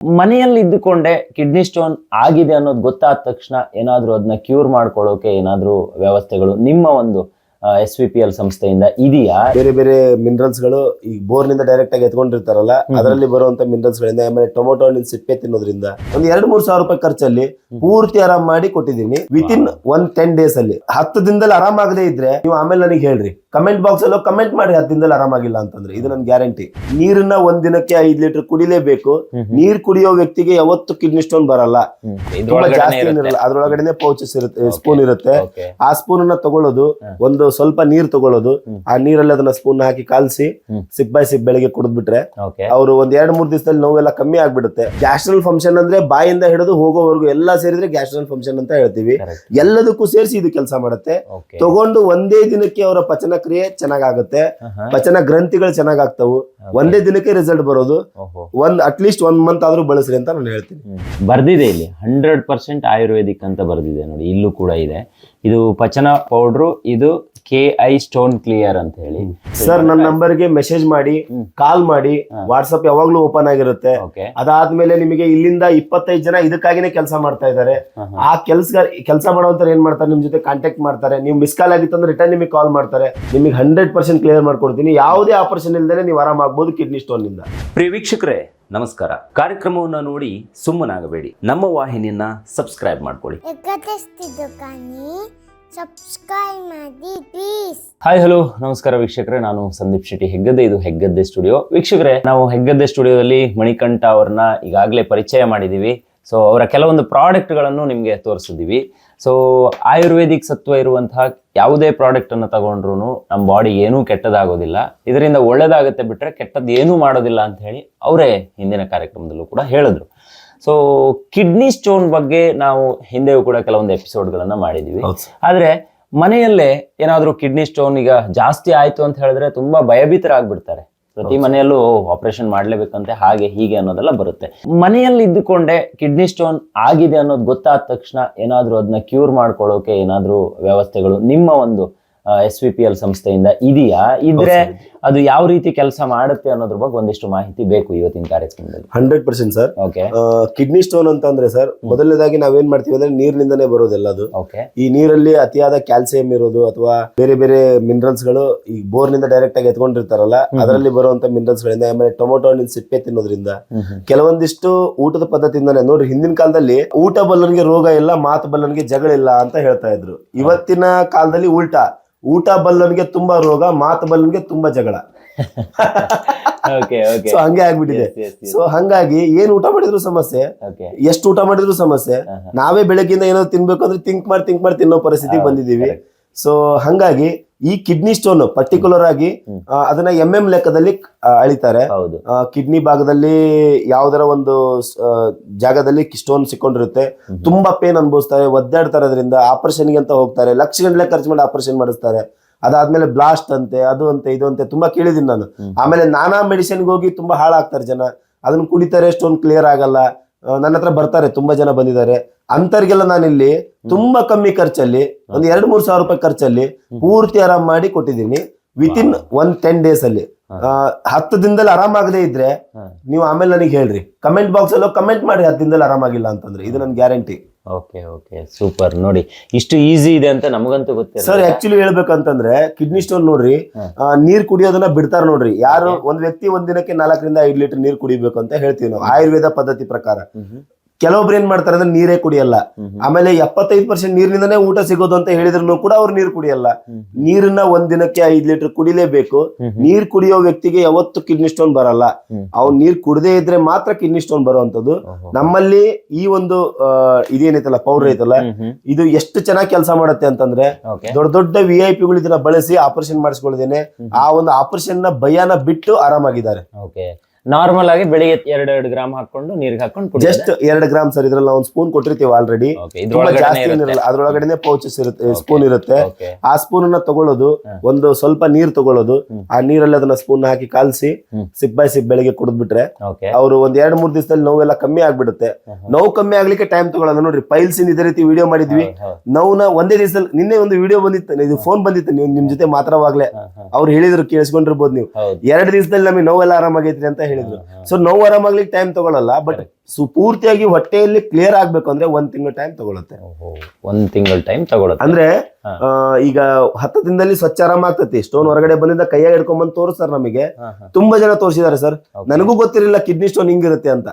ಮನೆಯಲ್ಲಿ ಇದ್ದುಕೊಂಡೆ kidney stone ಆಗಿದೆ ಅನ್ನೋದು ಗೊತ್ತಾದ ತಕ್ಷಣ ಏನಾದ್ರೂ ಅದನ್ನ ಕ್ಯೂರ್ ಮಾಡ್ಕೊಳ್ಳೋಕೆ ಏನಾದ್ರೂ ವ್ಯವಸ್ಥೆಗಳು ನಿಮ್ಮ ಒಂದು ಎಸ್ ವಿ ಪಿ ಎಲ್ ಸಂಸ್ಥೆಯಿಂದ ಇದೆಯಾ? ಬೇರೆ ಬೇರೆ ಮಿನರಲ್ಸ್ಗಳು ಈ ಬೋರ್ನಿಂದ ಡೈರೆಕ್ಟ್ ಆಗಿ ಎತ್ಕೊಂಡಿರ್ತಾರಲ್ಲ ಅದರಲ್ಲಿ ಬರುವಂತ ಮಿನರಲ್ಸ್ ಗಳಿಂದ ಆಮೇಲೆ ಟೊಮೊಟೊ ಹಣ್ಣಿನ ಸಿಪ್ಪೆ ತಿನ್ನೋದ್ರಿಂದ ಒಂದು ಎರಡ್ ಮೂರ್ ಸಾವಿರ ರೂಪಾಯಿ ಖರ್ಚಲ್ಲಿ ಪೂರ್ತಿ ಆರಾಮ್ ಮಾಡಿ ಕೊಟ್ಟಿದ್ದೀನಿ. With in one ten days ಅಲ್ಲಿ. ಹತ್ತು ದಿನದಲ್ಲಿ ಆರಾಮಾಗದೇ ಇದ್ರೆ ನೀವು ಆಮೇಲೆ ನನಗೆ ಹೇಳ್ರಿ. ಕಮೆಂಟ್ ಬಾಕ್ಸ್ ಅಲ್ಲೋ ಕಮೆಂಟ್ ಮಾಡಿ ಹತ್ತು ದಿನದಲ್ಲಿ ಆರಾಮಾಗಿಲ್ಲ ಅಂತಂದ್ರೆ ಇದು ನನ್ ಗ್ಯಾರಂಟಿ ನೀರನ್ನ ಒಂದ್ ದಿನಕ್ಕೆ ಐದ್ ಲೀಟರ್ ಕುಡಿಲೇಬೇಕು. ನೀರ್ ಕುಡಿಯೋ ವ್ಯಕ್ತಿಗೆ ಯಾವತ್ತು ಕಿಡ್ನಿ ಸ್ಟೋನ್ ಬರಲ್ಲ. ತುಂಬಾ ಜಾಸ್ತಿ ಅದ್ರೊಳಗಡೆನೆ ಪೌಚಸ್ ಇರುತ್ತೆ ಸ್ಪೂನ್ ಇರುತ್ತೆ. ಆ ಸ್ಪೂನ್ ಅನ್ನ ತಗೊಳ್ಳೋದು ಒಂದು ಸ್ವಲ್ಪ ನೀರ್ ತಗೊಳ್ಳೋದು. ಆ ನೀರಲ್ಲಿ ಅದನ್ನ ಸ್ಪೂನ್ ಹಾಕಿ ಕಾಲ್ಸಿ. ಸಿಪ್ ಬೈ ಸಿಪ್ ಬೆಳಿಗ್ಗೆ ಕುಡಿದ್ಬಿಟ್ರೆ ಅವ್ರು ಅವರು ಒಂದ್ ಎರಡ್ ಮೂರ್ ದಿವಸದಲ್ಲಿ ನೋವೆಲ್ಲ ಕಮ್ಮಿ ಆಗ್ಬಿಡುತ್ತೆ. ಗ್ಯಾಸ್ಟ್ರಲ್ ಫಂಕ್ಷನ್ ಅಂದ್ರೆ ಬಾಯಿಂದ ಹಿಡಿದು ಹೋಗೋವರೆಗೂ ಎಲ್ಲಾ ಸೇರಿದ್ರೆ ಗ್ಯಾಸ್ಟ್ರಲ್ ಫಂಕ್ಷನ್ ಅಂತ ಹೇಳ್ತೀವಿ. ಎಲ್ಲದಕ್ಕೂ ಸೇರಿಸಿ ಇದು ಕೆಲಸ ಮಾಡುತ್ತೆ. ತಗೊಂಡು ಒಂದೇ ದಿನಕ್ಕೆ ಅವರ ಪಚನ ಕ್ರಿಯೆ ಚೆನ್ನಾಗಾಗುತ್ತೆ. ಪಚನ ಗ್ರಂಥಿಗಳು ಚೆನ್ನಾಗಾಗ್ತವು. ಒಂದೇ ದಿನಕ್ಕೆ ರಿಸಲ್ಟ್ ಬರೋದು. ಒಂದ್ ಒಂದ್ ಅಟ್ಲೀಸ್ಟ್ ಒಂದ್ ಮಂತ್ ಆದ್ರೂ ಬಳಸ್ರಿ ಅಂತ ನಾನು ಹೇಳ್ತೀನಿ. ಬರ್ದಿದೆ ಇಲ್ಲಿ. ಹಂಡ್ರೆಡ್ ಪರ್ಸೆಂಟ್ ಆಯುರ್ವೇದಿಕ್ ಅಂತ ಬರ್ದಿದೆ ನೋಡಿ. ಇಲ್ಲೂ ಕೂಡ ಇದೆ. ಇದು ಪಚನ ಪೌಡ್ರು ಇದು ಕೆ ಐ ಸ್ಟೋನ್ ಕ್ಲಿಯರ್ ಅಂತ ಹೇಳಿ. ಸರ್ ನನ್ನ ನಂಬರ್ಗೆ ಮೆಸೇಜ್ ಮಾಡಿ. ಕಾಲ್ ಮಾಡಿ ವಾಟ್ಸ್ಆಪ್ ಯಾವಾಗ್ಲೂ ಓಪನ್ ಆಗಿರುತ್ತೆ. ಓಕೆ ಅದಾದ್ಮೇಲೆ ನಿಮಗೆ ಇಲ್ಲಿಂದ ಇಪ್ಪತ್ತೈದು ಜನ ಇದಕ್ಕಾಗಿನೇ ಕೆಲಸ ಮಾಡ್ತಾ ಇದ್ದಾರೆ. ಆ ಕೆಲಸ ಕೆಲಸ ಮಾಡುವಂತ ಏನ್ ಮಾಡ್ತಾರೆ ನಿಮ್ ಜೊತೆ ಕಾಂಟ್ಯಾಕ್ಟ್ ಮಾಡ್ತಾರೆ. ನೀವು ಮಿಸ್ ಕಾಲ್ ಆಗಿತ್ತು ಅಂದ್ರೆ ರಿಟರ್ನ್ ನಿಮಗೆ ಕಾಲ್ ಮಾಡ್ತಾರೆ. ನಿಮಗೆ ಹಂಡ್ರೆಡ್ ಪರ್ಸೆಂಟ್ ಕ್ಲಿಯರ್ ಮಾಡ್ಕೊಡ್ತೀನಿ. ಯಾವುದೇ ಆಪರೇಷನ್ ಇಲ್ದೇನೆ ನೀವು ಆರಾಮಾಗ್ಬೋದು ಕಿಡ್ನಿ ಸ್ಟೋನ್ನಿಂದ. ಪ್ರಿಯ ವೀಕ್ಷಕರೇ ನಮಸ್ಕಾರ. ಕಾರ್ಯಕ್ರಮವನ್ನು ನೋಡಿ ಸುಮ್ಮನಾಗಬೇಡಿ. ನಮ್ಮ ವಾಹಿನಿಯನ್ನ ಸಬ್ಸ್ಕ್ರೈಬ್ ಮಾಡ್ಕೊಳ್ಳಿ. ಸಬ್ಸ್ಕ್ರೈಬ್ ಮಾಡಿ ಪ್ಲೀಸ್ ಹಾಯ್ ಹಲೋ ನಮಸ್ಕಾರ ವೀಕ್ಷಕರೇ. ನಾನು ಸಂದೀಪ್ ಶೆಟ್ಟಿ ಹೆಗ್ಗದ್ದೆ. ಇದು ಹೆಗ್ಗದ್ದೆ ಸ್ಟುಡಿಯೋ ವೀಕ್ಷಕರೇ, ನಾವು ಹೆಗ್ಗದ್ದೆ ಸ್ಟುಡಿಯೋದಲ್ಲಿ ಮಣಿಕಂಠ ಅವ್ರನ್ನ ಈಗಾಗಲೇ ಪರಿಚಯ ಮಾಡಿದ್ದೀವಿ ಸೊ ಅವರ ಕೆಲವೊಂದು ಪ್ರಾಡಕ್ಟ್ಗಳನ್ನು ನಿಮಗೆ ತೋರಿಸಿದ್ದೀವಿ ಸೊ ಆಯುರ್ವೇದಿಕ್ ಸತ್ವ ಇರುವಂತಹ ಯಾವುದೇ ಪ್ರಾಡಕ್ಟ್ ಅನ್ನು ತಗೊಂಡ್ರು ನಮ್ಮ ಬಾಡಿ ಏನೂ ಕೆಟ್ಟದಾಗೋದಿಲ್ಲ. ಇದರಿಂದ ಒಳ್ಳೇದಾಗುತ್ತೆ ಬಿಟ್ರೆ ಕೆಟ್ಟದ್ದು ಏನೂ ಮಾಡೋದಿಲ್ಲ ಅಂತ ಹೇಳಿ ಅವರೇ ಹಿಂದಿನ ಕಾರ್ಯಕ್ರಮದಲ್ಲೂ ಕೂಡ ಹೇಳಿದ್ರು. ಸೊ ಕಿಡ್ನಿ ಸ್ಟೋನ್ ಬಗ್ಗೆ ನಾವು ಹಿಂದೆಯೂ ಕೂಡ ಕೆಲವೊಂದು ಎಪಿಸೋಡ್ಗಳನ್ನ ಮಾಡಿದೀವಿ. ಆದ್ರೆ ಮನೆಯಲ್ಲೇ ಏನಾದ್ರೂ ಕಿಡ್ನಿ ಸ್ಟೋನ್ ಈಗ ಜಾಸ್ತಿ ಆಯ್ತು ಅಂತ ಹೇಳಿದ್ರೆ ತುಂಬಾ ಭಯಭೀತರಾಗ್ಬಿಡ್ತಾರೆ. ಪ್ರತಿ ಮನೆಯಲ್ಲೂ ಆಪರೇಷನ್ ಮಾಡ್ಲೇಬೇಕಂತೆ ಹಾಗೆ ಹೀಗೆ ಅನ್ನೋದೆಲ್ಲ ಬರುತ್ತೆ. ಮನೆಯಲ್ಲಿ ಇದ್ದುಕೊಂಡೆ ಕಿಡ್ನಿ ಸ್ಟೋನ್ ಆಗಿದೆ ಅನ್ನೋದು ಗೊತ್ತಾದ ತಕ್ಷಣ ಏನಾದ್ರೂ ಅದನ್ನ ಕ್ಯೂರ್ ಮಾಡ್ಕೊಳ್ಳೋಕೆ ಏನಾದ್ರೂ ವ್ಯವಸ್ಥೆಗಳು ನಿಮ್ಮ ಒಂದು ಎಸ್ ವಿ ಪಿ ಎಲ್ ಸಂಸ್ಥೆಯಿಂದ ಇದೆಯಾ? ಇದ್ರೆ ಅದು ಯಾವ ರೀತಿ ಕೆಲಸ ಮಾಡುತ್ತೆ ಅನ್ನೋದ್ರ ಬಗ್ಗೆ ಒಂದಿಷ್ಟು ಮಾಹಿತಿ ಬೇಕು ಇವತ್ತಿನ ಕಾರ್ಯಕ್ರಮದಲ್ಲಿ. Hundred percent sir. Okay kidney stone ಅಂತ ಅಂದ್ರೆ ಸರ್ ಮೊದಲನೇದಾಗಿ ನಾವೇನ್ ಮಾಡ್ತೀವಿ ಅಂದ್ರೆ ನೀರಿನಿಂದನೇ ಬರೋದೆಲ್ಲದು ಅದು ಈ ನೀರಲ್ಲಿ ಅತಿಯಾದ ಕ್ಯಾಲ್ಸಿಯಂ ಇರೋದು ಅಥವಾ ಬೇರೆ ಬೇರೆ ಮಿನರಲ್ಸ್ಗಳು ಈ ಬೋರ್ನಿಂದ ಡೈರೆಕ್ಟ್ ಆಗಿ ಎತ್ಕೊಂಡಿರ್ತಾರಲ್ಲ ಅದರಲ್ಲಿ ಬರುವಂತ ಮಿನರಲ್ಸ್ ಗಳಿಂದ ಆಮೇಲೆ ಟೊಮೊಟೊ ಹಣ್ಣಿನ ಸಿಪ್ಪೆ ತಿನ್ನೋದ್ರಿಂದ. ಕೆಲವೊಂದಿಷ್ಟು ಊಟದ ಪದ್ಧತಿಯಿಂದಾನೆ ನೋಡ್ರಿ ಹಿಂದಿನ ಕಾಲದಲ್ಲಿ ಊಟ ಬಲ್ಲನ್ಗೆ ರೋಗ ಇಲ್ಲ ಮಾತು ಬಲ್ಲನ್ಗೆ ಜಗಳ ಇಲ್ಲ ಅಂತ ಹೇಳ್ತಾ ಇದ್ರು. ಇವತ್ತಿನ ಕಾಲದಲ್ಲಿ ಉಲ್ಟಾ. ಊಟ ಬಲ್ಲನ್ಗೆ ತುಂಬಾ ರೋಗ ಮಾತು ಬಲ್ಲನ್ಗೆ ತುಂಬಾ ಜಗಳ. ಸೊ ಹಂಗೆ ಆಗ್ಬಿಟ್ಟಿದೆ. ಸೊ ಹಂಗಾಗಿ ಏನ್ ಊಟ ಮಾಡಿದ್ರು ಸಮಸ್ಯೆ? ಎಷ್ಟು ಊಟ ಮಾಡಿದ್ರು ಸಮಸ್ಯೆ? ನಾವೇ ಬೆಳಗ್ಗಿಂದ ಏನೋ ತಿನ್ಬೇಕು ಅಂದ್ರೆ ತಿಂಕ್ ಮಾಡಿ ತಿಂಕ್ ಮಾಡಿ ತಿನ್ನೋ ಪರಿಸ್ಥಿತಿ ಬಂದಿದೀವಿ ಸೊ ಹಂಗಾಗಿ ಈ ಕಿಡ್ನಿ ಸ್ಟೋನ್ ಪರ್ಟಿಕ್ಯುಲರ್ ಆಗಿ ಅದನ್ನ ಎಂ ಎಂ ಲೆಕ್ಕದಲ್ಲಿ ಅಳಿತಾರೆ. ಕಿಡ್ನಿ ಭಾಗದಲ್ಲಿ ಯಾವ್ದರ ಒಂದು ಜಾಗದಲ್ಲಿ ಸ್ಟೋನ್ ಸಿಕ್ಕೊಂಡಿರುತ್ತೆ. ತುಂಬಾ ಪೇನ್ ಅನುಭವಿಸ್ತಾರೆ ಒದ್ದಾಡ್ತಾರೆ ಅದರಿಂದ ಆಪರೇಷನ್ಗೆ ಅಂತ ಹೋಗ್ತಾರೆ ಲಕ್ಷ ಗಂಟಲೆ ಖರ್ಚು ಮಾಡಿ ಆಪರೇಷನ್ ಮಾಡಿಸ್ತಾರೆ. ಅದಾದ್ಮೇಲೆ ಬ್ಲಾಸ್ಟ್ ಅಂತೆ ಅದು ಅಂತೆ ಇದು ಅಂತೆ ತುಂಬಾ ಕೇಳಿದೀನಿ ನಾನು. ಆಮೇಲೆ ನಾನಾ ಮೆಡಿಸಿನ್ಗೆ ಹೋಗಿ ತುಂಬಾ ಹಾಳಾಗ್ತಾರೆ ಜನ. ಅದನ್ನ ಕುಡಿತಾರೆ ಸ್ಟೋನ್ ಕ್ಲಿಯರ್ ಆಗಲ್ಲ. ನನ್ನ ಹತ್ರ ಬರ್ತಾರೆ ತುಂಬಾ ಜನ ಬಂದಿದ್ದಾರೆ. ಅಂತರ್ಗೆಲ್ಲ ನಾನಿಲ್ಲಿ ತುಂಬಾ ಕಮ್ಮಿ ಖರ್ಚಲ್ಲಿ ಒಂದ್ ಎರಡ್ ಮೂರ್ ಸಾವಿರ ರೂಪಾಯಿ ಖರ್ಚಲ್ಲಿ ಪೂರ್ತಿ ಆರಾಮ್ ಮಾಡಿ ಕೊಟ್ಟಿದ್ದೀನಿ. With in one ten days ಅಲ್ಲಿ. ಹತ್ತು ದಿನದಲ್ಲಿ ಆರಾಮಾಗದೇ ಇದ್ರೆ. ನೀವು ಆಮೇಲೆ ನನಗೆ ಹೇಳ್ರಿ. ಕಮೆಂಟ್ ಬಾಕ್ಸ್ ಅಲ್ಲಿ ಕಮೆಂಟ್ ಮಾಡಿ ಹತ್ತು ದಿನದಲ್ಲಿ ಆರಾಮಾಗಿಲ್ಲ ಅಂತಂದ್ರೆ. ಇದು ನನ್ ಗ್ಯಾರಂಟಿ ಓಕೆ ಓಕೆ ಸೂಪರ್. ನೋಡಿ ಇಷ್ಟು ಈಸಿ ಇದೆ ಅಂತ ನಮಗಂತೂ ಗೊತ್ತಿಲ್ಲ ಸರ್ ಆಕ್ಚುಲಿ ಹೇಳ್ಬೇಕಂತಂದ್ರೆ ಕಿಡ್ನಿ ಸ್ಟೋನ್ ನೋಡ್ರಿ ಆ, ನೀರ್ ಕುಡಿಯೋದನ್ನ ಬಿಡ್ತಾರ ನೋಡ್ರಿ. ಯಾರು ಒಂದ್ ವ್ಯಕ್ತಿ ಒಂದ್ ದಿನಕ್ಕೆ ನಾಲ್ಕರಿಂದ ಐದ್ ಲೀಟರ್ ನೀರ್ ಕುಡಿಬೇಕು ಅಂತ ಹೇಳ್ತೀವಿ ನಾವು ಆಯುರ್ವೇದ ಪದ್ಧತಿ ಪ್ರಕಾರ. ಕೆಲವೊಬ್ರು ಏನ್ ಮಾಡ್ತಾರೆ ಅಂದ್ರೆ ನೀರೇ ಕುಡಿಯಲ್ಲ. ಆಮೇಲೆ ಎಪ್ಪತ್ತೈದು ಪರ್ಸೆಂಟ್ ನೀರಿನಿಂದನೇ ಊಟ ಸಿಗೋದು ಅಂತ ಹೇಳಿದ್ರು ಕೂಡ ಅವ್ರು ನೀರು ಕುಡಿಯಲ್ಲ. ನೀರನ್ನ ಒಂದ್ ದಿನಕ್ಕೆ ಐದ್ ಲೀಟರ್ ಕುಡಿಲೇಬೇಕು. ನೀರ್ ಕುಡಿಯೋ ವ್ಯಕ್ತಿಗೆ ಯಾವತ್ತು ಕಿಡ್ನಿ ಸ್ಟೋನ್ ಬರಲ್ಲ. ಅವ್ನ್ ನೀರ್ ಕುಡದೇ ಇದ್ರೆ ಮಾತ್ರ ಕಿಡ್ನಿ ಸ್ಟೋನ್ ಬರುವಂತದ್ದು ನಮ್ಮಲ್ಲಿ ಈ ಒಂದು ಇದೇನೈತಲ್ಲ ಪೌಡರ್ ಐತಲ್ಲ ಇದು ಎಷ್ಟು ಚೆನ್ನಾಗಿ ಕೆಲಸ ಮಾಡುತ್ತೆ ಅಂತಂದ್ರೆ ದೊಡ್ಡ ದೊಡ್ಡ ವಿ ಐ ಪಿಗಳು ಇದನ್ನ ಬಳಸಿ ಆಪರೇಷನ್ ಮಾಡಿಸ್ಕೊಳ್ದೇನೆ ಆ ಒಂದು ಆಪರೇಷನ್ನ ಭಯನ ಬಿಟ್ಟು ಆರಾಮಾಗಿದ್ದಾರೆ. ನಾರ್ಮಲ್ ಆಗಿ ಬೆಳಿಗ್ಗೆ ಎರಡು ಎರಡು ಗ್ರಾಮ್ ಹಾಕೊಂಡು ನೀರಿಗೆ ಹಾಕೊಂಡು ಜಸ್ಟ್ ಎರಡು ಗ್ರಾಮ್ ಸರ್ ಇದ್ರಲ್ಲಿ ನಾವು ಒಂದು ಸ್ಪೂನ್ ಕೊಟ್ಟಿರ್ತೀವಿ ಆಲ್ರೆಡಿ ಅದ್ರೊಳಗಡೆ ಜಾಸ್ತಿ ಇರಲ್ಲ ಅದ್ರೊಳಗಡೆನೆ ಪೌಚಸ್ ಇರುತ್ತೆ ಸ್ಪೂನ್ ಇರುತ್ತೆ. ಆ ಸ್ಪೂನ್ ಅನ್ನ ತಗೊಳ್ಳೋದು ಒಂದು ಸ್ವಲ್ಪ ನೀರ್ ತಗೊಳ್ಳೋದು. ಆ ನೀರಲ್ಲಿ ಅದನ್ನ ಸ್ಪೂನ್ ಹಾಕಿ ಕಾಲ್ಸಿ. ಸಿಪ್ ಬೈ ಸಿಪ್ ಬೆಳಿಗ್ಗೆ ಕುಡಿದ್ಬಿಟ್ರೆ ಅವರು ಒಂದ್ ಎರಡ್ ಮೂರ್ ದಿವಸದಲ್ಲಿ ನೋವೆಲ್ಲ ಕಮ್ಮಿ ಆಗ್ಬಿಡುತ್ತೆ. ನೋವು ಕಮ್ಮಿ ಆಗ್ಲಿಕ್ಕೆ ಟೈಮ್ ತಗೊಳ್ಳೋದು. ನೋಡ್ರಿ ಪೈಲ್ಸ್ ಇದೇ ರೀತಿ ವಿಡಿಯೋ ಮಾಡಿದ್ವಿ. ನೋವ್ನ ಒಂದೇ ದಿವಸದಲ್ಲಿ ನಿನ್ನೆ ಒಂದು ವಿಡಿಯೋ ಬಂದಿತ್ತು ಇದು ಫೋನ್ ಬಂದಿತ್ತು ನೀವು ನಿಮ್ ಜೊತೆ ಮಾತ್ರವಾಗ್ಲೇ. ಅವ್ರು ಹೇಳಿದ್ರು ಕೇಳಿಸ್ಕೊಂಡಿರ್ಬೋದು ನೀವು. ಎರಡು ಎರಡ್ ದಿವಸದಲ್ಲಿ ನಮಗೆ ನೋವೆಲ್ಲ ಆರಾಮಾಗೈತ್ರಿ ಅಂತ ಹೇಳಿದ್ರು. ಸೊ ನೋವು ಆರಾಮಾಗ್ಲಿಕ್ಕೆ ಟೈಮ್ ತಗೊಳಲ್ಲ ಬಟ್ ಪೂರ್ತಿಯಾಗಿ ಹೊಟ್ಟೆಯಲ್ಲಿ ಕ್ಲಿಯರ್ ಆಗ್ಬೇಕು ಅಂದ್ರೆ ಒಂದ್ ತಿಂಗಳು ಟೈಮ್ ತಗೊಳತ್ತೆ. ಒಂದ್ ತಿಂಗಳ ಟೈಮ್ ತಗೊಳುತ್ತೆ. ಅಂದ್ರೆ ಈಗ ಹತ್ತು ದಿನದಲ್ಲಿ ಸ್ವಚ್ಛ ಆರಾಮ ಆಗ್ತತಿ. ಸ್ಟೋನ್ ಹೊರಗಡೆ ಬಂದಿಂದ ಕೈಯಾಗ ಹಿಡ್ಕೊಂಡ್ ಬಂದು ತೋರಿಸ್ತಾರೆ ನಮಗೆ. ತುಂಬಾ ಜನ ತೋರಿಸಿದ್ದಾರೆ ಸರ್. ನನಗೂ ಗೊತ್ತಿರಲಿಲ್ಲ ಕಿಡ್ನಿ ಸ್ಟೋನ್ ಹಿಂಗಿರುತ್ತೆ ಅಂತ.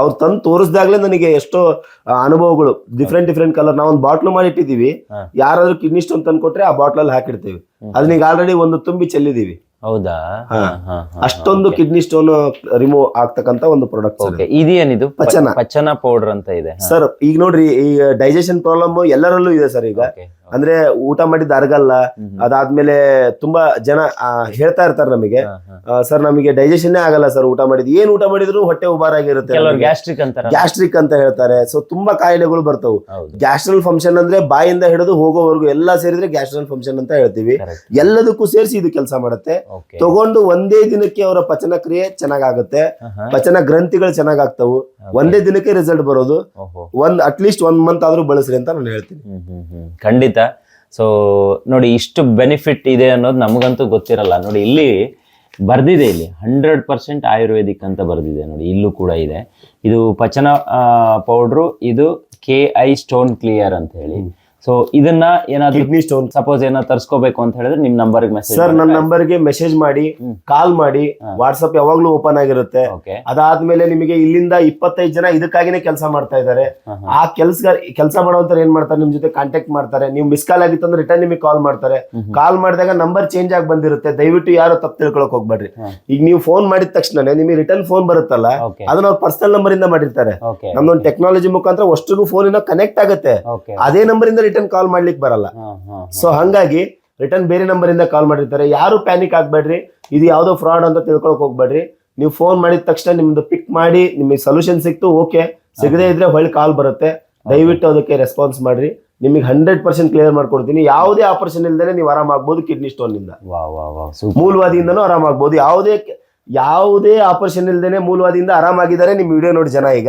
ಅವ್ರು ತಂದು ತೋರಿಸ್ದಾಗ್ಲೇ ನನಗೆ ಎಷ್ಟೋ ಅನುಭವಗಳು. ಡಿಫ್ರೆಂಟ್ ಡಿಫ್ರೆಂಟ್ ಕಲರ್ ನಾವೊಂದು ಬಾಟ್ಲು ಮಾಡಿ ಇಟ್ಟಿದೀವಿ. ಯಾರಾದ್ರೂ ಕಿಡ್ನಿ ಸ್ಟೋನ್ ತಂದ್ಕೊಟ್ರೆ ಆ ಬಾಟ್ಲಲ್ಲಿ ಹಾಕಿಡ್ತೀವಿ. ಅದನ್ನ ಈಗ ಆಲ್ರೆಡಿ ಒಂದು ತುಂಬಿ ಚೆಲ್ಲಿದೀವಿ. ಹೌದಾ? ಅಷ್ಟೊಂದು ಕಿಡ್ನಿ ಸ್ಟೋನ್ ರಿಮೂವ್ ಆಗ್ತಕ್ಕಂತ ಒಂದು ಪ್ರಾಡಕ್ಟ್ ಇದೇನಿದು? ಪಚನ. ಪಚನ ಪೌಡರ್ ಅಂತ ಇದೆ. ಸರ್ ಈಗ ನೋಡ್ರಿ ಈಗ ಡೈಜೆಷನ್ ಪ್ರಾಬ್ಲಮ್ ಎಲ್ಲರಲ್ಲೂ ಇದೆ ಸರ್ ಈಗ. ಅಂದ್ರೆ ಊಟ ಮಾಡಿದ್ ಅರ್ಗಲ್ಲ. ಅದಾದ್ಮೇಲೆ ತುಂಬಾ ಜನ ಆ, ಹೇಳ್ತಾ ಇರ್ತಾರೆ ನಮಗೆ. ಸರ್ ನಮಗೆ ಡೈಜೆಷನ್ ಆಗಲ್ಲ ಸರ್ ಊಟ ಮಾಡಿದ್. ಏನ್ ಊಟ ಮಾಡಿದ್ರು ಹೊಟ್ಟೆ ಉಬಾರಾಗಿರುತ್ತೆ ಆಗಿರುತ್ತೆ ಗ್ಯಾಸ್ಟ್ರಿಕ್ ಅಂತಾರ ಗ್ಯಾಸ್ಟ್ರಿಕ್ ಅಂತ ಹೇಳ್ತಾರೆ. ಸೊ ತುಂಬಾ ಕಾಯಿಲೆಗಳು ಬರ್ತವು. ಹೌದು. ಗ್ಯಾಸ್ಟ್ರಲ್ ಫಂಕ್ಷನ್ ಅಂದ್ರೆ ಬಾಯಿಂದ ಹಿಡಿದು ಹೋಗೋವರೆಗೂ ಎಲ್ಲಾ ಸೇರಿದ್ರೆ ಗ್ಯಾಸ್ಟ್ರಲ್ ಫಂಕ್ಷನ್ ಅಂತ ಹೇಳ್ತೀವಿ. ಎಲ್ಲದಕ್ಕೂ ಸೇರಿಸಿ ಇದು ಕೆಲಸ ಮಾಡುತ್ತೆ. ಓಕೆ ತಗೊಂಡು ಒಂದೇ ದಿನಕ್ಕೆ ಅವರ ಪಚನ ಕ್ರಿಯೆ ಚೆನ್ನಾಗಾಗುತ್ತೆ. ಪಚನ ಗ್ರಂಥಿಗಳು ಚೆನ್ನಾಗಾಗ್ತವು. ಒಂದೇ ದಿನಕ್ಕೆ ರಿಸಲ್ಟ್ ಬರೋದು. ಒಂದ್ ಅಟ್ಲೀಸ್ಟ್ ಒಂದ್ ಮಂತ್ ಆದ್ರೂ ಬಳಸ್ರಿ ಅಂತ ನಾನು ಹೇಳ್ತೀನಿ. ಹ್ಮ್ ಹ್ಮ್ ಸೊ ನೋಡಿ, ಇಷ್ಟು ಬೆನಿಫಿಟ್ ಇದೆ ಅನ್ನೋದು ನಮಗಂತೂ ಗೊತ್ತಿರಲ್ಲ. ನೋಡಿ, ಇಲ್ಲಿ ಬರ್ದಿದೆ ಇಲ್ಲಿ. ಹಂಡ್ರೆಡ್ ಪರ್ಸೆಂಟ್ ಆಯುರ್ವೇದಿಕ್ ಅಂತ ಬರ್ದಿದೆ. ನೋಡಿ, ಇಲ್ಲೂ ಕೂಡ ಇದೆ. ಇದು ಪಚನ ಪೌಡ್ರು, ಇದು ಕೆ ಐ ಸ್ಟೋನ್ ಕ್ಲಿಯರ್ ಅಂತ ಹೇಳಿ. ಸೊ ಇದನ್ನ ಏನಾದ್ರು ಕಿಡ್ನಿ ಸ್ಟೋನ್ ಸಪೋಸ್ ಏನಾದ್ರು ತರ್ಸ್ಕೋಬೇಕು ಅಂತ ಹೇಳಿದ್ರೆ ನಿಮ್ ನಂಬರ್ ಮೆಸೇಜ್ ಸರ್ ನನ್ನ ನಂಬರ್ಗೆ ಮೆಸೇಜ್ ಮಾಡಿ ಕಾಲ್ ಮಾಡಿ ವಾಟ್ಸ್ಆಪ್ ವಾಟ್ಸಪ್ ಯಾವಾಗ್ಲೂ ಓಪನ್ ಆಗಿರುತ್ತೆ. ಅದಾದ್ಮೇಲೆ ನಿಮಗೆ ಇಲ್ಲಿಂದ ಇಪ್ಪತ್ತೈದು ಜನ ಇದಕ್ಕಾಗಿನೇ ಕೆಲಸ ಮಾಡ್ತಾ ಇದ್ದಾರೆ. ಆ ಕೆಲ್ಸ ಕೆಲಸ ಮಾಡುವಂತ ಏನ್ ಮಾಡ್ತಾರೆ? ನಿಮ್ ಜೊತೆ ಕಾಂಟ್ಯಾಕ್ಟ್ ಮಾಡ್ತಾರೆ. ನೀವು ಮಿಸ್ ಕಾಲ್ ಆಗಿತ್ತು ಅಂದ್ರೆ ರಿಟರ್ನ್ ನಿಮಗೆ ಕಾಲ್ ಮಾಡ್ತಾರೆ. ಕಾಲ್ ಮಾಡಿದಾಗ ನಂಬರ್ ಚೇಂಜ್ ಆಗಿ ಬಂದಿರುತ್ತೆ. ದಯವಿಟ್ಟು ಯಾರು ತಪ್ಪು ತಿಳ್ಕೊಳಕ್ ಹೋಗ್ಬೇಡ್ರಿ. ಈಗ ನೀವು ಫೋನ್ ಮಾಡಿದ ತಕ್ಷಣ ನಿಮಗೆ ರಿಟರ್ನ್ ಫೋನ್ ಬರುತ್ತಲ್ಲ ಅದನ್ನ ಅವ್ರ ಪರ್ಸನಲ್ ನಂಬರ್ ಇಂದ ಮಾಡಿರ್ತಾರೆ. ನಮ್ದೊಂದು ಟೆಕ್ನಾಲಜಿ ಮುಖಾಂತರ ಅಷ್ಟಿಗೂ ಫೋನಿನ ಕನೆಕ್ಟ್ ಆಗುತ್ತೆ. ಅದೇ ನಂಬರ್ ಇಂದ ರಿಟರ್ನ್ ಕಾಲ್ ಮಾಡ್ಲಿಕ್ಕೆ ಬರಲ್ಲ. ಸೊ ಹಂಗಾಗಿ ರಿಟರ್ನ್ ಬೇರೆ ನಂಬರ್ ಇಂದ ಕಾಲ್ ಮಾಡಿರ್ತಾರೆ. ಯಾರು ಪ್ಯಾನಿಕ್ ಆಗ್ಬೇಡ್ರಿ. ಇದು ಯಾವ್ದೋ ಫ್ರಾಡ್ ಅಂತ ತಿಳ್ಕೊಳಕ್ ಹೋಗ್ಬೇಡ್ರಿ. ನೀವು ಫೋನ್ ಮಾಡಿದ ತಕ್ಷಣ ನಿಮ್ದು ಪಿಕ್ ಮಾಡಿ ನಿಮಗೆ ಸೊಲ್ಯೂಷನ್ ಸಿಕ್ತು ಓಕೆ ಸಿಗದೇ ಇದ್ರೆ ಹೊಳ್ಳಿ ಕಾಲ್ ಬರುತ್ತೆ. ದಯವಿಟ್ಟು ಅದಕ್ಕೆ ರೆಸ್ಪಾನ್ಸ್ ಮಾಡ್ರಿ. ನಿಮಗೆ ಹಂಡ್ರೆಡ್ ಪರ್ಸೆಂಟ್ ಕ್ಲಿಯರ್ ಮಾಡ್ಕೊಡ್ತೀನಿ. ಯಾವುದೇ ಆಪರೇಷನ್ ಇಲ್ದೇನೆ ನೀವು ಆರಾಮಾಗ್ಬೋದು ಕಿಡ್ನಿ ಸ್ಟೋನ್ನಿಂದ ಮೂಲವಾದಿಯಿಂದನೂ ಆರಾಮಾಗ್ಬೋದು. ಯಾವುದೇ ಯಾವುದೇ ಆಪರೇಷನ್ ಇಲ್ದೇನೆ ಮೂಲವಾದಿಯಿಂದ ಆರಾಮಾಗಿದ್ದಾರೆ. ನಿಮ್ ವಿಡಿಯೋ ನೋಡಿ ಜನ ಈಗ.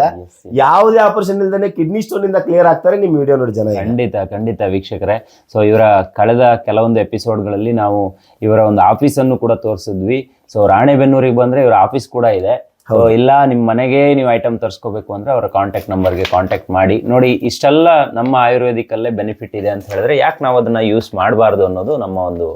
ಯಾವುದೇ ಆಪರೇಷನ್ ಇಲ್ದೇನೆ ಕಿಡ್ನಿ ಸ್ಟೋನ್ ಇಂದ ಕ್ಲಿಯರ್ ಆಗ್ತಾರೆ. ನಿಮ್ ವಿಡಿಯೋ ನೋಡಿ ಜನ ಈಗ. ಖಂಡಿತ ಖಂಡಿತ ವೀಕ್ಷಕರೇ. ಸೊ ಇವರ ಕಳೆದ ಕೆಲವೊಂದು ಎಪಿಸೋಡ್ಗಳಲ್ಲಿ ನಾವು ಇವರ ಒಂದು ಆಫೀಸನ್ನು ಕೂಡ ತೋರಿಸಿದ್ವಿ. ಸೊ ರಾಣೆಬೆನ್ನೂರಿಗೆ ಬಂದ್ರೆ ಇವರ ಆಫೀಸ್ ಕೂಡ ಇದೆ. ಇಲ್ಲ ನಿಮ್ಮ ಮನೆಗೆ ನೀವು ಐಟಮ್ ತರಿಸ್ಕೋಬೇಕು ಅಂದ್ರೆ ಅವರ ಕಾಂಟ್ಯಾಕ್ಟ್ ನಂಬರ್ಗೆ ಕಾಂಟ್ಯಾಕ್ಟ್ ಮಾಡಿ. ನೋಡಿ ಇಷ್ಟೆಲ್ಲ ನಮ್ಮ ಆಯುರ್ವೇದಿಕ್ ಅಲ್ಲೇ ಬೆನಿಫಿಟ್ ಇದೆ ಅಂತ ಹೇಳಿದ್ರೆ ಯಾಕೆ ನಾವು ಅದನ್ನ ಯೂಸ್ ಮಾಡಬಾರ್ದು ಅನ್ನೋದು ನಮ್ಮ ಒಂದು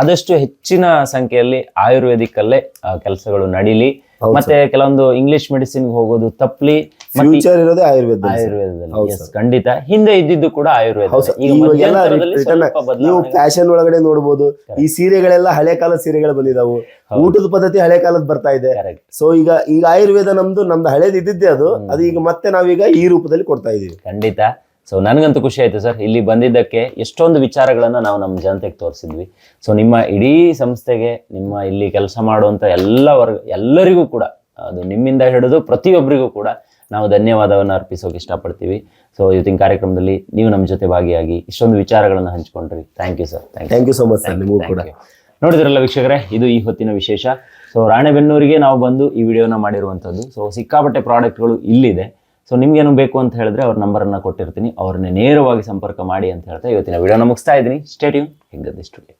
ಆದಷ್ಟು ಹೆಚ್ಚಿನ ಸಂಖ್ಯೆಯಲ್ಲಿ ಆಯುರ್ವೇದಿಕ್ ಅಲ್ಲೇ ಕೆಲಸಗಳು ನಡೀಲಿ. ಮತ್ತೆ ಕೆಲವೊಂದು ಇಂಗ್ಲಿಷ್ ಮೆಡಿಸಿನ್ ಹೋಗೋದು ತಪ್ಪಲಿ ಫ್ಯೂಚರ್ ಇರೋದೇ ಆಯುರ್ವೇದ ಆಯುರ್ವೇದದಲ್ಲಿ. ಖಂಡಿತ. ಹಿಂದೆ ಇದ್ದಿದ್ದು ಕೂಡ ಆಯುರ್ವೇದ. ನೀವು ಫ್ಯಾಷನ್ ಒಳಗಡೆ ನೋಡಬಹುದು ಈ ಸೀರೆಗಳೆಲ್ಲ ಹಳೆ ಕಾಲದ ಸೀರೆಗಳು ಬಂದಿದಾವು. ಊಟದ ಪದ್ಧತಿ ಹಳೆ ಕಾಲದ ಬರ್ತಾ ಇದೆ. ಸೊ ಈಗ ಈಗ ಆಯುರ್ವೇದ ನಮ್ದು ನಮ್ದು ಹಳೇದು ಇದ್ದಿದ್ದೆ ಅದು ಅದು ಈಗ ಮತ್ತೆ ನಾವೀಗ ಈ ರೂಪದಲ್ಲಿ ಕೊಡ್ತಾ ಇದೀವಿ. ಖಂಡಿತ. ಸೊ ನನಗಂತೂ ಖುಷಿ ಆಯಿತು ಸರ್. ಇಲ್ಲಿ ಬಂದಿದ್ದಕ್ಕೆ ಎಷ್ಟೊಂದು ವಿಚಾರಗಳನ್ನು ನಾವು ನಮ್ಮ ಜನತೆಗೆ ತೋರಿಸಿದ್ವಿ. ಸೊ ನಿಮ್ಮ ಇಡೀ ಸಂಸ್ಥೆಗೆ ನಿಮ್ಮ ಇಲ್ಲಿ ಕೆಲಸ ಮಾಡುವಂಥ ಎಲ್ಲ ವರ್ಗ ಎಲ್ಲರಿಗೂ ಕೂಡ ಅದು ನಿಮ್ಮಿಂದ ಹಿಡಿದು ಪ್ರತಿಯೊಬ್ಬರಿಗೂ ಕೂಡ ನಾವು ಧನ್ಯವಾದವನ್ನು ಅರ್ಪಿಸೋಕೆ ಇಷ್ಟಪಡ್ತೀವಿ. ಸೊ ಇವತ್ತಿನ ಕಾರ್ಯಕ್ರಮದಲ್ಲಿ ನೀವು ನಮ್ಮ ಜೊತೆ ಭಾಗಿಯಾಗಿ ಇಷ್ಟೊಂದು ವಿಚಾರಗಳನ್ನು ಹಂಚ್ಕೊಂಡ್ರಿ. Thank you sir thank you so much sir ನಿಮಗೂ ಕೂಡ. ನೋಡಿದ್ರಲ್ಲ ವೀಕ್ಷಕರೇ ಇದು ಈ ಹೊತ್ತಿನ ವಿಶೇಷ. ಸೊ ರಾಣೆಬೆನ್ನೂರಿಗೆ ನಾವು ಬಂದು ಈ ವಿಡಿಯೋನ ಮಾಡಿರುವಂಥದ್ದು. ಸೊ ಸಿಕ್ಕಾಪಟ್ಟೆ ಪ್ರಾಡಕ್ಟ್ಗಳು ಇಲ್ಲಿದೆ. ಸೊ ನಿಮ್ಗೇನು ಬೇಕು ಅಂತ ಹೇಳಿದ್ರೆ ಅವ್ರ ನಂಬರನ್ನು ಕೊಟ್ಟಿರ್ತೀನಿ. ಅವ್ರನ್ನ ನೇರವಾಗಿ ಸಂಪರ್ಕ ಮಾಡಿ ಅಂತ ಹೇಳ್ತಾ ಇವತ್ತಿನ ವಿಡಿಯೋನ ಮುಗಿಸ್ತಾ ಇದ್ದೀನಿ. Stadium studio